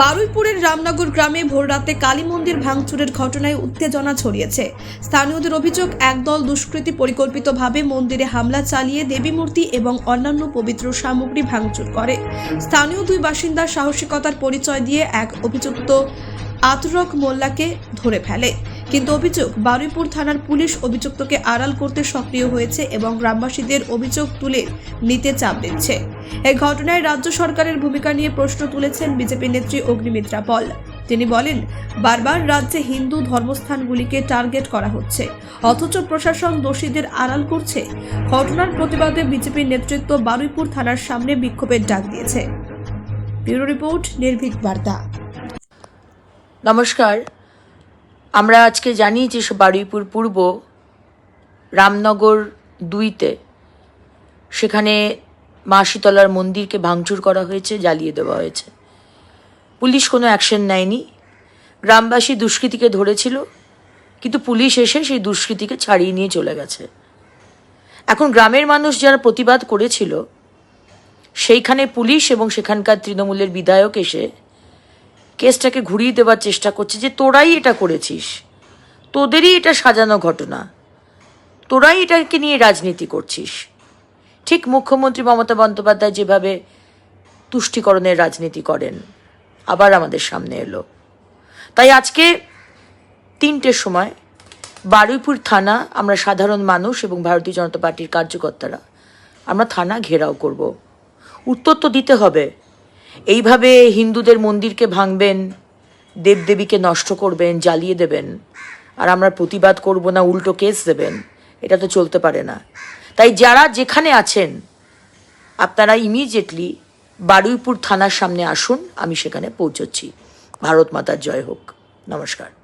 বারুইপুরের রামনগর গ্রামে ভোররাতে কালী মন্দির ভাঙচুরের ঘটনায় উত্তেজনা ছড়িয়েছে। স্থানীয়দের অভিযোগ, একদল দুষ্কৃতী পরিকল্পিতভাবে মন্দিরে হামলা চালিয়ে দেবী মূর্তি এবং অন্যান্য পবিত্র সামগ্রী ভাঙচুর করে। স্থানীয় দুই বাসিন্দার সাহসিকতার পরিচয় দিয়ে এক অভিযুক্ত আতরক মোল্লাকে ধরে ফেলে। কিন্তু অভিযোগ, বারুইপুর থানার পুলিশ অভিযুক্তকে আড়াল করতে সক্রিয় হয়েছে এবং গ্রামবাসীদের অভিযোগ তুলে নিতে চাপ দিচ্ছে। এই ঘটনায় রাজ্য সরকারের ভূমিকা নিয়ে প্রশ্ন তুলেছেন বিজেপি নেত্রী অগ্নিমিত্রা পল। তিনি বলেন, বারবার রাজ্যে হিন্দু ধর্মস্থানগুলিকে টার্গেট করা হচ্ছে, অথচ প্রশাসন দোষীদের আড়াল করছে। ঘটনার প্রতিবাদে বিজেপির নেতৃত্ব বারুইপুর থানার সামনে বিক্ষোভের ডাক দিয়েছে। ব্যুরো রিপোর্ট, নির্ভীক বার্তা। নমস্কার। আমরা আজকে জানি যে বারুইপুর পূর্ব রামনগর দুইতে সেখানে মা শীতলার মন্দিরকে ভাঙচুর করা হয়েছে, জ্বালিয়ে দেওয়া হয়েছে। পুলিশ কোনো অ্যাকশন নেয়নি। গ্রামবাসী দুষ্কৃতীকে ধরেছিল, কিন্তু পুলিশ এসে সেই দুষ্কৃতীকে ছাড়িয়ে নিয়ে চলে গেছে। এখন গ্রামের মানুষ যারা প্রতিবাদ করেছিল, সেইখানে পুলিশ এবং সেখানকার তৃণমূলের বিধায়ক এসে কেসটাকে ঘুরিয়ে দেওয়ার চেষ্টা করছে যে তোরাই এটা করেছিস। তোদেরই এটা সাজানো ঘটনা। তোরাই এটাকে নিয়ে রাজনীতি করছিস। ঠিক মুখ্যমন্ত্রী মমতা বন্দ্যোপাধ্যায় যেভাবে তুষ্টিকরণের রাজনীতি করেন, আবার আমাদের সামনে এলো। তাই আজকে তিনটের সময় বারুইপুর থানা আমরা সাধারণ মানুষ এবং ভারতীয় জনতা পার্টির কার্যকর্তারা, আমরা থানা ঘেরাও করব। উত্তর তো দিতে হবে। এইভাবে হিন্দুদের মন্দিরকে ভাঙবেন, দেবদেবীকে নষ্ট করবেন, জ্বালিয়ে দেবেন, আর আমরা প্রতিবাদ করব না, উল্টো কেস দেবেন, এটা তো চলতে পারে না। তাই যারা যেখানে আছেন, আপনারা ইমিডিয়েটলি বারুইপুর থানার সামনে আসুন, আমি সেখানে পৌঁছচ্ছি। ভারত মাতার জয় হোক। নমস্কার।